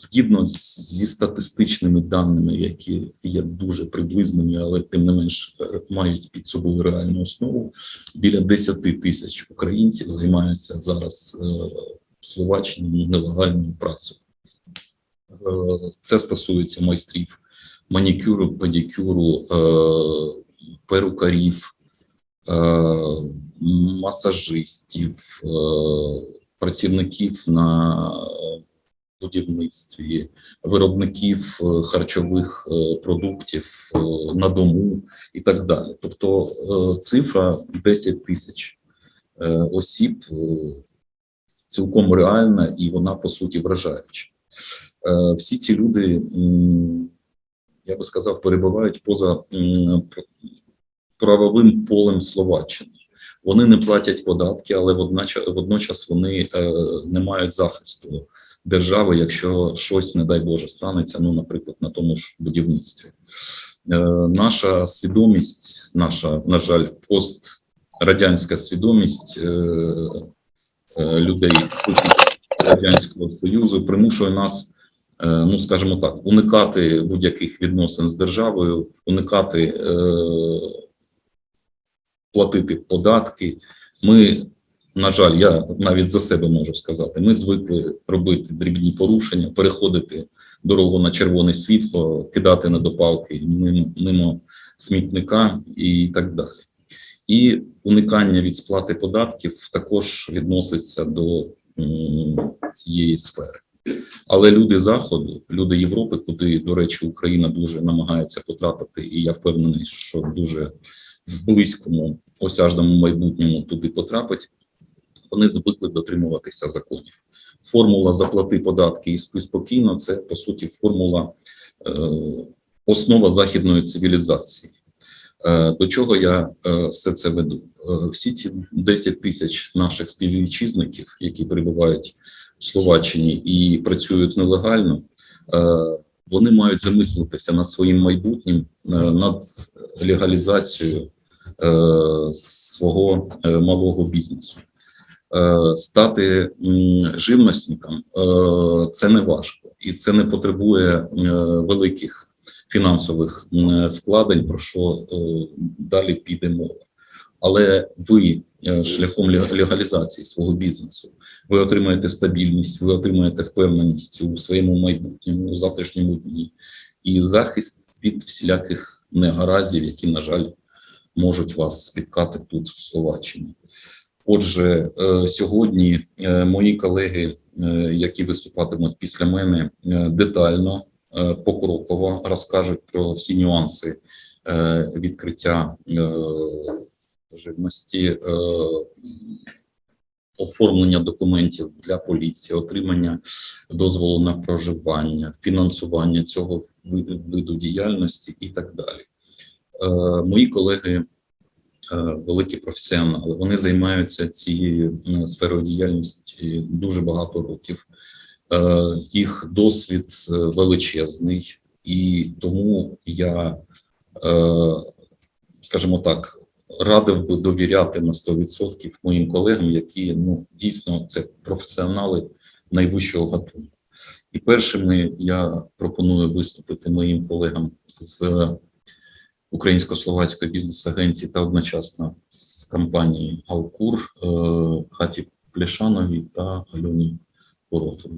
згідно зі статистичними даними, які є дуже приблизними, але тим не менш е, мають під собою реальну основу, біля 10 тисяч українців займаються зараз е, в Словаччині нелегальною працею. Е, Це стосується майстрів манікюру, педикюру, е, перукарів, е, масажистів, е, працівників на будівництві, виробників е, харчових е, продуктів е, на дому і так далі. Тобто цифра 10 тисяч осіб цілком реальна і вона по суті вражаюча. Всі ці люди, я би сказав, перебувають поза правовим полем Словаччини. Вони не платять податки, але водночас, вони не мають захисту держави, якщо щось, не дай Боже, станеться, ну, наприклад, на тому ж будівництві. Е, наша свідомість, наша, на жаль, пострадянська свідомість е, е, людей Радянського Союзу примушує нас, ну скажімо так, уникати будь-яких відносин з державою, уникати платити податки. Ми, на жаль, я навіть за себе можу сказати, ми звикли робити дрібні порушення, переходити дорогу на червоне світло, кидати недопалки мимо, мимо смітника і так далі. І уникання від сплати податків також відноситься до цієї сфери. Але люди Заходу, люди Європи, куди, до речі, Україна дуже намагається потрапити, і я впевнений, що дуже в близькому осяжному майбутньому туди потрапить, вони звикли дотримуватися законів. Формула заплати податки і спи спокійно це по суті формула е, основа західної цивілізації. Е, До чого я е, все це веду? Е, Всі ці 10 тисяч наших співвітчизників, які перебувають в Словаччині і працюють нелегально, е, вони мають замислитися над своїм майбутнім, е, над легалізацією е, свого е, малого бізнесу. Е, Стати живностником е, це не важко і це не потребує е, великих фінансових вкладень, про що далі піде мова. Але ви шляхом легалізації свого бізнесу ви отримаєте стабільність, ви отримаєте впевненість у своєму майбутньому, у завтрашньому дні і захист від всіляких негараздів, які, на жаль, можуть вас спіткати тут в Словаччині. Отже, е, сьогодні е, мої колеги, е, які виступатимуть після мене, детально, покроково розкажуть про всі нюанси відкриття живності, оформлення документів для поліції, отримання дозволу на проживання, фінансування цього виду, діяльності і так далі. Мої колеги великі професіонали. Вони займаються цією сферою діяльності дуже багато років. Е, Їх досвід е, величезний, і тому я, е, скажімо так, радив би довіряти на 100% моїм колегам, які ну дійсно це професіонали найвищого гатунку. І першими я пропоную виступити моїм колегам з українсько-словацької бізнес-агенції та одночасно з компанії Алкур е, Хаті Плешановій та Альоні Воротовій.